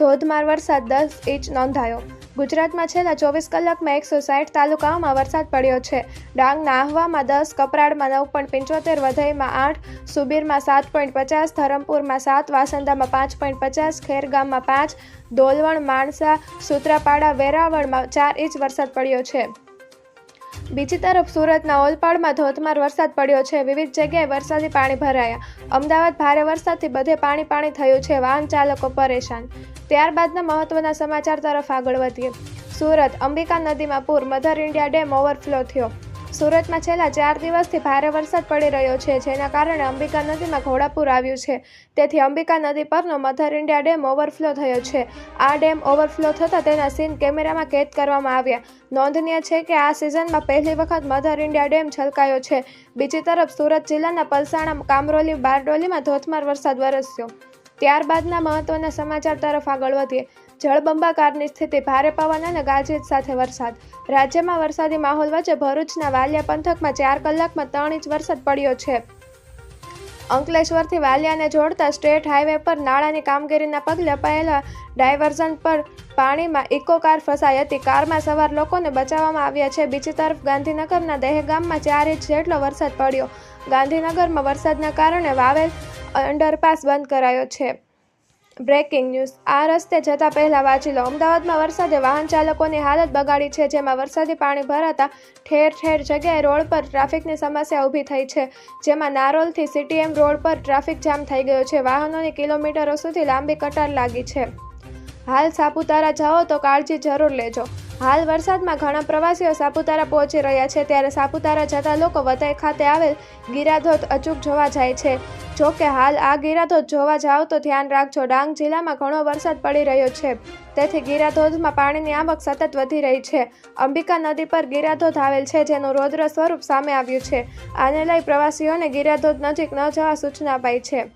ધોધમાર વરસાદ દસ ઇંચ નોંધાયો. ગુજરાતમાં છેલ્લા ચોવીસ કલાકમાં એકસો સાઠ તાલુકાઓમાં વરસાદ પડ્યો છે. ડાંગના આહવામાં દસ, કપરાડમાં નવ પોઈન્ટ પંચોતેર, વધઈમાં આઠ, સુબીરમાં સાત પોઈન્ટ પચાસ, ધરમપુરમાં સાત, વાસંદામાં પાંચ પોઈન્ટ પચાસ, ખેરગામમાં પાંચ ડોલવણ માણસા, સુત્રાપાડા, વેરાવળમાં ચાર ઇંચ વરસાદ પડ્યો છે. બીજી તરફ સુરતના ઓલપાડમાં ધોધમાર વરસાદ પડ્યો છે. વિવિધ જગ્યાએ વરસાદી પાણી ભરાયા. અમદાવાદ ભારે વરસાદથી બધે પાણી પાણી થયું છે. વાહન ચાલકો પરેશાન. ત્યારબાદના મહત્વના સમાચાર તરફ આગળ વધીએ. સુરત, અંબિકા નદીમાં પૂર, મધર ઇન્ડિયા ડેમ ઓવરફ્લો થયો. સુરતમાં છેલ્લા ચાર દિવસથી ભારે વરસાદ પડી રહ્યો છે, જેના કારણે અંબિકા નદીમાં ઘોડાપૂર આવ્યું છે. તેથી અંબિકા નદી પરનો મધર ઇન્ડિયા ડેમ ઓવરફ્લો થયો છે. આ ડેમ ઓવરફ્લો થતાં તેના સીન કેમેરામાં કેદ કરવામાં આવ્યા. નોંધનીય છે કે આ સિઝનમાં પહેલી વખત મધર ઇન્ડિયા ડેમ છલકાયો છે. બીજી તરફ સુરત જિલ્લાના પલસાણા, કામરોલી, બારડોલીમાં ધોધમાર વરસાદ વરસ્યો. ત્યારબાદના મહત્વના સમાચાર તરફ આગળ વધીએ. જળબંબાકારની સ્થિતિ ભારે પવન અને ગાજવીજ સાથે વરસાદ. રાજ્યમાં વરસાદી માહોલ વચ્ચે ભરૂચના વાલિયા પંથકમાં ચાર કલાકમાં ત્રણ ઇંચ વરસાદ પડ્યો છે. અંકલેશ્વરથી વાલિયાને જોડતા સ્ટેટ હાઈવે પર નાળાની કામગીરીના પગલે અપાયેલા ડાયવર્ઝન પર પાણીમાં ઇકો કાર ફસાઈ હતી. કારમાં સવાર લોકોને બચાવવામાં આવ્યા છે. બીજી તરફ ગાંધીનગરના દહેગામમાં ચાર ઇંચ જેટલો વરસાદ પડ્યો. ગાંધીનગરમાં વરસાદના કારણે વાવેલ અંડરપાસ બંધ કરાયો છે. Breaking news. આ રસ્તે જતા પહેલા વાંચી લો. અમદાવાદમાં વરસાદે વાહન ચાલકોની હાલત બગાડી છે, જેમાં વરસાદી પાણી ભરાતા ઠેર ઠેર જગ્યાએ રોડ પર ટ્રાફિકની સમસ્યા ઊભી થઈ છે, જેમાં નારોલથી સીટીએમ રોડ પર ટ્રાફિક જામ થઈ ગયો છે. વાહનોની કિલોમીટરો સુધી લાંબી કટાર લાગી છે. હાલ સાપુતારા જાઓ તો કાળજી જરૂર લેજો. હાલ વરસાદમાં ઘણા પ્રવાસીઓ સાપુતારા પહોંચી રહ્યા છે. ત્યારે સાપુતારા જતા લોકો વધાઈ ખાતે આવેલ ગીરાધોધ અચૂક જોવા જાય છે. જો કે હાલ આ ગિરાધોધ જોવા જાઓ તો ધ્યાન રાખજો, ડાંગ જિલ્લામાં ઘણો વરસાદ પડી રહ્યો છે. તેથી ગિરાધોધમાં પાણીની આવક સતત વધી રહી છે. અંબિકા નદી પર ગીરાધોધ આવેલ છે, જેનું રૌદ્ર સ્વરૂપ સામે આવ્યું છે. આને લઈ પ્રવાસીઓને ગીરાધોધ નજીક ન જવા સૂચના અપાઈ છે.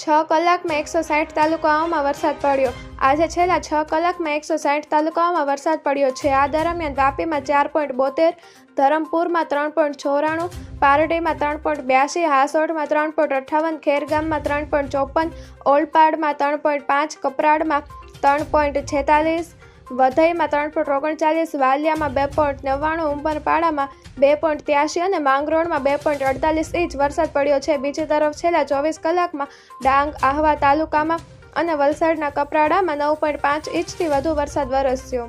છ કલાકમાં એકસો સાઠ તાલુકાઓમાં વરસાદ પડ્યો. આજે છેલ્લા છ કલાકમાં એકસો સાઠ તાલુકાઓમાં વરસાદ પડ્યો છે. આ દરમિયાન વાપીમાં ચાર પોઈન્ટ બોતેર, ધરમપુરમાં ત્રણ પોઈન્ટ ચોરાણું, પારડીમાં ત્રણ પોઈન્ટ બ્યાસી હાસોડમાં ત્રણ પોઈન્ટ અઠ્ઠાવન, ખેરગામમાં ત્રણ પોઈન્ટ ચોપન, ઓલપાડમાં ત્રણ પોઈન્ટ પાંચ, કપરાડમાં ત્રણ પોઈન્ટ છેતાલીસ વધઈમાં ત્રણ પોઈન્ટ ઓગણચાલીસ, વાલિયામાં બે પોઈન્ટ નવ્વાણું, ઉંબરપાડામાં બે પોઈન્ટ ત્યાસી અને માંગરોળમાં બે પોઈન્ટ અડતાલીસ ઇંચ વરસાદ પડ્યો છે. બીજી તરફ છેલ્લા ચોવીસ કલાકમાં ડાંગ, આહવા તાલુકામાં અને વલસાડના કપરાડામાં નવ પોઈન્ટ પાંચ ઇંચથી વધુ વરસાદ વરસ્યો.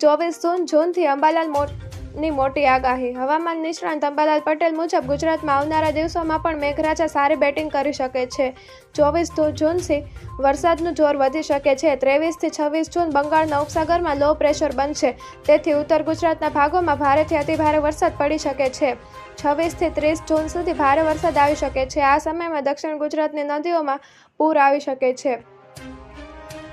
ચોવીસ જૂન, જૂનથી અંબાલાલ મોટની મોટી આગાહી. હવામાન નિષ્ણાંત અંબાલાલ પટેલ મુજબ ગુજરાતમાં આવનારા દિવસોમાં પણ મેઘરાજા સારી બેટિંગ કરી શકે છે. ચોવીસ જૂનથી વરસાદનું જોર વધી શકે છે. ત્રેવીસથી છવ્વીસ જૂન બંગાળના ઉપસાગરમાં લો પ્રેશર બનશે. તેથી ઉત્તર ગુજરાતના ભાગોમાં ભારેથી અતિભારે વરસાદ પડી શકે છે. છવ્વીસથી ત્રીસ જૂન સુધી ભારે વરસાદ આવી શકે છે. આ સમયમાં દક્ષિણ ગુજરાતની નદીઓમાં પૂર આવી શકે છે.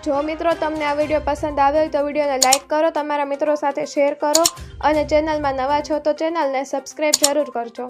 જો મિત્રો તમને આ વીડિયો પસંદ આવ્યો હોય તો વિડીયોને લાઇક કરો, તમારા મિત્રો સાથે શેર કરો અને ચેનલમાં નવા છો તો ચેનલને સબસ્ક્રાઈબ જરૂર કરજો.